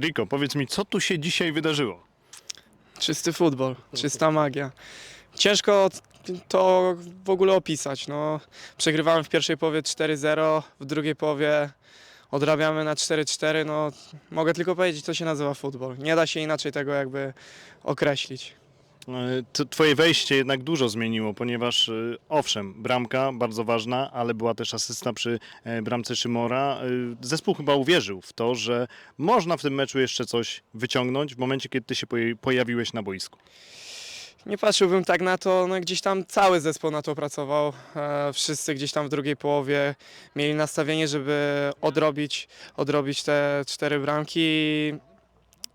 Riko, powiedz mi, co tu się dzisiaj wydarzyło? Czysty futbol, czysta magia. Ciężko to w ogóle opisać. No, przegrywamy w pierwszej połowie 4-0, w drugiej połowie odrabiamy na 4-4. No, mogę tylko powiedzieć, to się nazywa futbol. Nie da się inaczej tego jakby określić. E, Twoje wejście jednak dużo zmieniło, ponieważ e, owszem, bramka bardzo ważna, ale była też asysta przy e, bramce Szymora. Zespół chyba uwierzył w to, że można w tym meczu jeszcze coś wyciągnąć w momencie, kiedy ty się pojawiłeś na boisku. Nie patrzyłbym tak na to, no gdzieś tam cały zespół na to pracował. Wszyscy gdzieś tam w drugiej połowie mieli nastawienie, żeby odrobić, odrobić te cztery bramki.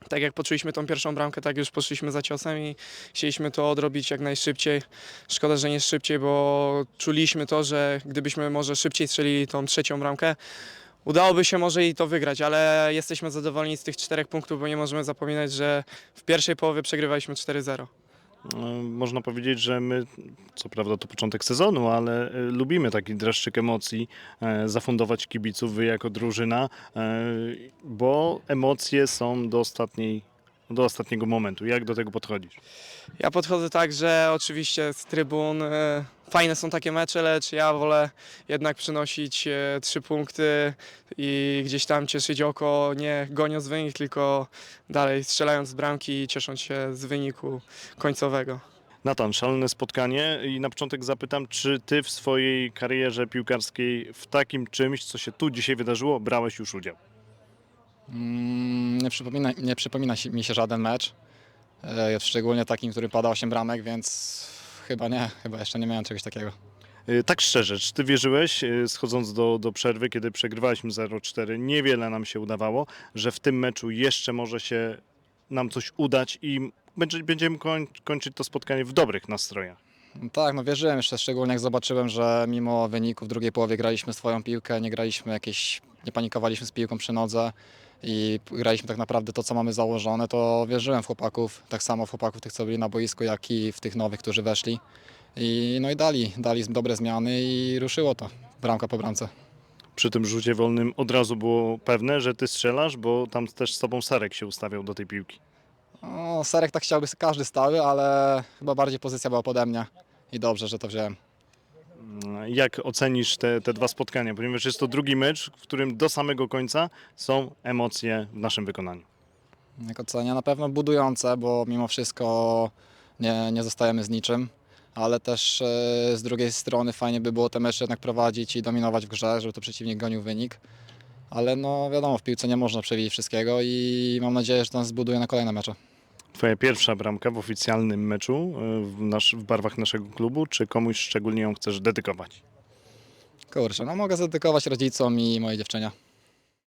Tak jak poczuliśmy tą pierwszą bramkę, tak już poszliśmy za ciosem i chcieliśmy to odrobić jak najszybciej. Szkoda, że nie szybciej, bo czuliśmy to, że gdybyśmy może szybciej strzelili tą trzecią bramkę, Udałoby się może i to wygrać, ale jesteśmy zadowoleni z tych czterech punktów, bo nie możemy zapominać, że w pierwszej połowie przegrywaliśmy 4-0. E, Można powiedzieć, że my, co prawda to początek sezonu, ale e, lubimy taki dreszczyk emocji, e, zafundować kibiców, wy jako drużyna, e, bo emocje są do, ostatniej, do ostatniego momentu. Jak do tego podchodzisz? Ja podchodzę tak, że oczywiście z trybun e, fajne są takie mecze, lecz ja wolę jednak przynosić e, trzy punkty i gdzieś tam cieszyć oko, nie goniąc wynik, tylko dalej strzelając z bramki i ciesząc się z wyniku końcowego. Natan, szalone spotkanie i na początek zapytam, czy ty w swojej karierze piłkarskiej w takim czymś, co się tu dzisiaj wydarzyło, brałeś już udział? Mm, Nie przypomina, nie przypomina się- mi się żaden mecz, e, szczególnie takim, który pada 8 bramek, więc chyba nie, chyba jeszcze nie miałem czegoś takiego. E, Tak szczerze, czy ty wierzyłeś, e, schodząc do, do przerwy, kiedy przegrywaliśmy 0-4, niewiele nam się udawało, że w tym meczu jeszcze może się nam coś udać i będzie- będziemy koń, kończyć to spotkanie w dobrych nastrojach? No Tak, no wierzyłem jeszcze, szczególnie jak zobaczyłem, że mimo wyniku w drugiej połowie graliśmy swoją piłkę, nie graliśmy jakieś, nie panikowaliśmy z piłką przy nodze i graliśmy tak naprawdę to, co mamy założone, to wierzyłem w chłopaków, tak samo w chłopaków tych, co byli na boisku, jak i w tych nowych, którzy weszli. I, no i dali, dali dobre zmiany i ruszyło to, bramka po bramce. Przy tym rzucie wolnym od razu było pewne, że ty strzelasz, bo tam też z tobą Sarek się ustawiał do tej piłki. No, Serek tak chciałby każdy stały, ale chyba bardziej pozycja była pode mnie i dobrze, że to wziąłem. Jak ocenisz te, te dwa spotkania? Ponieważ jest to drugi mecz, w którym do samego końca są emocje w naszym wykonaniu. Jak ocenia na pewno budujące, bo mimo wszystko nie, nie zostajemy z niczym, ale też e, z drugiej strony fajnie by było te mecze jednak prowadzić i dominować w grze, żeby to przeciwnik gonił wynik. Ale no wiadomo, w piłce nie można przewidzieć wszystkiego i mam nadzieję, że to nas zbuduje na kolejne mecze. Twoja pierwsza bramka w oficjalnym meczu y, w, nasz, w barwach naszego klubu, czy komuś szczególnie ją chcesz dedykować? Kurczę, no mogę zadedykować rodzicom i mojej dziewczynie.